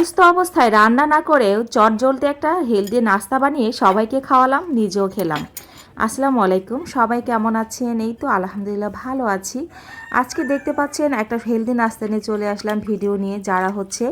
অসুস্থ অবস্থায় রান্না না করেও চট জ্বলতে একটা হেলদি নাস্তা বানিয়ে সবাইকে খাওয়ালাম, নিজেও খেলাম। আসসালামু আলাইকুম, সবাই কেমন আছেন? এই তো আলহামদুলিল্লাহ ভালো আছি। আজকে দেখতে পাচ্ছেন একটা হেলদি নাস্তা নিয়ে চলে আসলাম ভিডিও নিয়ে, যারা হচ্ছে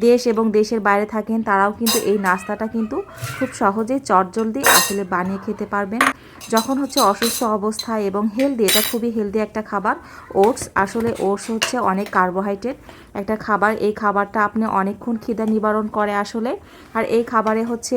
দেশ এবং দেশের বাইরে থাকেন, তারাও কিন্তু এই নাস্তাটা কিন্তু খুব সহজেই চটজলদি আসলে বানিয়ে খেতে পারবেন। যখন হচ্ছে অসুস্থ অবস্থা এবং হেলদি এটা খুবই হেলদি একটা খাবার। ওটস আসলে ওটস হচ্ছে অনেক কার্বোহাইড্রেট একটা খাবার। এই খাবারটা আপনি অনেকক্ষণ খিদা নিবারণ করে আসলে। আর এই খাবারে হচ্ছে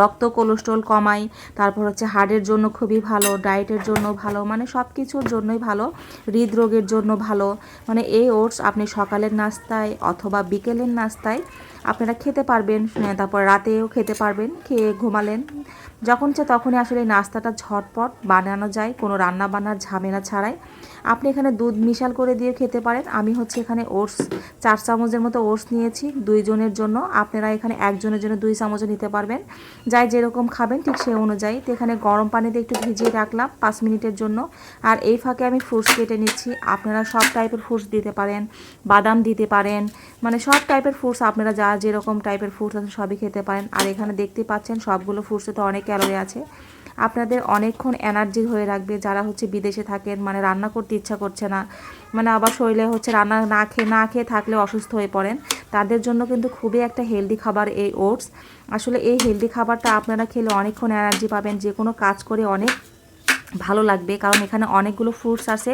রক্ত, কোলেস্ট্রল কমায় তারপর হচ্ছে হার্টের জন্য খুবই ভালো, ডায়েটের জন্য ভালো মানে সব কিছুর জন্যই ভালো, হৃদরোগের জন্য ভালো মানে এই ওটস আপনি সকালের নাস্তায় অথবা বিকেলের নাস্তায় আপনারা খেতে পারবেন, তারপর রাতেও খেতে পারবেন, খেয়ে ঘুমালেন। যখন চা তখনই আসলে এই নাস্তাটা ঝটপট বানানো যায়, কোনো রান্না বান্নার ঝামেলা ছাড়াই। আপনি এখানে দুধ মিশাল করে দিয়ে খেতে পারেন। আমি হচ্ছে এখানে ওটস, চার চামচের মতো ওটস নিয়েছি দুইজনের জন্য। আপনারা এখানে একজনের জন্য দুই চামচও নিতে পারবেন। যাই যেরকম খাবেন ঠিক সে অনুযায়ী। তো এখানে গরম পানিতে একটু ভিজিয়ে রাখলাম পাঁচ মিনিটের জন্য। আর এই ফাঁকে আমি ফ্রুটস কেটে নিচ্ছি। আপনারা সব টাইপের ফ্রুটস দিতে পারেন, বাদাম দিতে পারেন। মানে সব টাইপের ফ্রুটস আপনারা যা যেরকম টাইপের ফ্রুটস আছে সবই খেতে পারেন। আর এখানে দেখতে পাচ্ছেন সবগুলো ফ্রুটসে তো অনেক ক্যালোরি আছে। আপনাদের অনেকক্ষণ এনার্জি হয়ে রাখবে, যারা হচ্ছে বিদেশে থাকেন মানে রান্না করতে ইচ্ছা করছে না মানে আবার শরীরে হচ্ছে রান্না না খেয়ে না খেয়ে থাকলে অসুস্থ হয়ে পড়েন, তাদের জন্য কিন্তু খুবই একটা হেলদি খাবার এই ওটস আসলে এই হেলদি খাবারটা আপনারা খেলে অনেকক্ষণ এনার্জি পাবেন, যে কোনো কাজ করে অনেক ভালো লাগবে, কারণ এখানে অনেকগুলো ফ্রুটস আছে,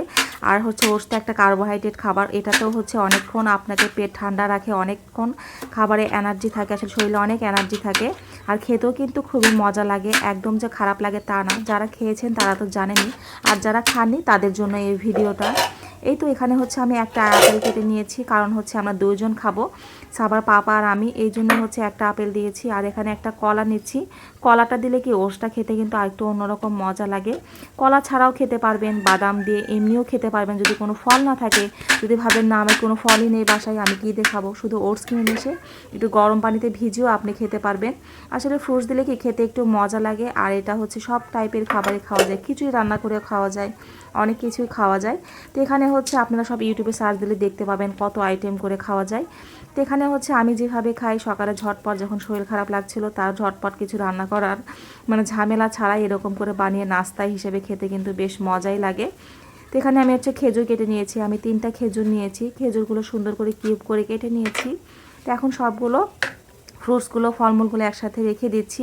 আর হচ্ছে ওটসটা একটা কার্বোহাইড্রেট খাবার, এটাতেও হচ্ছে অনেকক্ষণ আপনাকে পেট ঠান্ডা রাখে, অনেকক্ষণ খাবারে এনার্জি থাকে, আসলে শরীরে অনেক এনার্জি থাকে। আর খেতেও কিন্তু খুবই মজা লাগে। একদম যে খারাপ লাগে তা না। যারা খেয়েছেন তারা তো জানেনই। আর যারা খাননি তাদের জন্য এই ভিডিওটা। এই তো এখানে হচ্ছে আমি একটা আপেল কেটে নিয়েছি, কারণ হচ্ছে আমরা দুজন খাব। সাবার পাপা আর আমি, এই জন্য হচ্ছে একটা আপেল দিয়েছি। আর এখানে একটা কলা নিচ্ছি। কলাটা দিলে কি ওষটা খেতে কিন্তু আরেকটু অন্যরকম মজা লাগে। কলা ছাড়াও খেতে পারবেন, বাদাম দিয়ে এমনিও খেতে পারবেন। যদি কোনো ফল না থাকে, যদি ভাবেন না আমার কোনো ফলই নেই বাসায়, আমি কী দিয়ে খাব? শুধু ওটস কিনে এসে একটু গরম পানিতে ভিজিয়েও আপনি খেতে পারবেন। আসলে ফ্রুটস দিলে কি খেতে একটু মজা লাগে, আর এটা হচ্ছে সব টাইপের খাবারে খাওয়া যায়। খিচুড়ি রান্না করে খাওয়া যায়, অনেক কিছুই খাওয়া যায়। তো এখানে হচ্ছে আপনারা সব ইউটিউবে সার্চ দিলে দেখতে পাবেন কত আইটেম করে খাওয়া যায়। তো এখানে হচ্ছে আমি যেভাবে খাই, সকালে ঝটপট যখন শরীর খারাপ লাগছিল তার ঝটপট কিছু রান্না করার মানে ঝামেলা ছাড়াই এরকম করে বানিয়ে নাস্তা হিসেবে খেতে কিন্তু বেশ মজাই লাগে। তো এখানে আমি হচ্ছে খেজুর কেটে নিয়েছি, আমি তিনটা খেজুর নিয়েছি। খেজুরগুলো সুন্দর করে কিউব করে কেটে নিয়েছি। তো এখন সবগুলো ফ্রুটসগুলো, ফলমূলগুলো একসাথে রেখে দিচ্ছি।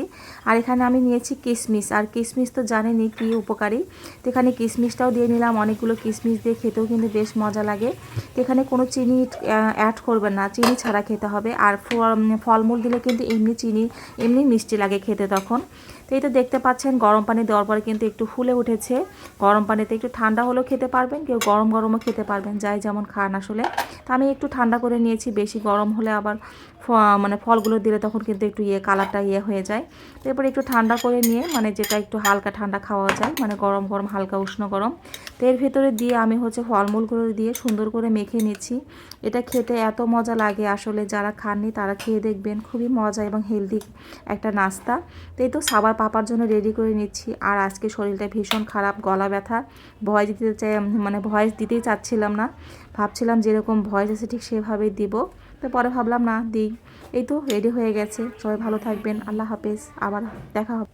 আর এখানে আমি নিয়েছি কিশমিশ আর কিশমিশ তো জানেনি কী উপকারী। তো এখানে কিশমিশটাও দিয়ে নিলাম। অনেকগুলো কিশমিশ দিয়ে খেতেও কিন্তু বেশ মজা লাগে। তো এখানে কোনো চিনি অ্যাড করবেন না। চিনি ছাড়া খেতে হবে। আর ফলমূল দিলে কিন্তু এমনি চিনি, এমনি মিষ্টি লাগে খেতে তখন। তো এই তো দেখতে পাচ্ছেন, গরম পানি দেওয়ার পরে কিন্তু একটু ফুলে উঠেছে। গরম পানিতে একটু ঠান্ডা হলেও খেতে পারবেন, কেউ গরম গরমও খেতে পারবেন, যাই যেমন খান আসলে। তো আমি একটু ঠান্ডা করে নিয়েছি, বেশি গরম হলে আবার মানে ফলগুলো দিলে তখন কিন্তু একটু ইয়ে কালারটা ইয়ে হয়ে যায়। এরপর একটু ঠান্ডা করে নিয়ে মানে যেটা একটু হালকা ঠান্ডা খাওয়া যায় মানে গরম গরম, হালকা উষ্ণ গরম। তো এর ভিতরে দিয়ে আমি হচ্ছে ফলমূলগুলো দিয়ে সুন্দর করে মেখে নিচ্ছি। এটা খেতে এত মজা লাগে আসলে, যারা খাননি তারা খেয়ে দেখবেন। খুবই মজা এবং হেলদি একটা নাস্তা। তো এই তো সাবার পাপার জন্য রেডি করে নিচ্ছি। আর আজকে শরীরটা ভীষণ খারাপ, গলা ব্যথা। ভয় দিতে চাই মানে ভয়েস দিতেই চাচ্ছিলাম না। ভাবছিলাম যেরকম ভয়েস আছে ঠিক সেভাবেই দিব। তো পরে ভাবলাম, না, দিই। এই তো রেডি হয়ে গেছে। সবাই ভালো থাকবেন। আল্লাহ হাফেজ। আবার দেখা হবে।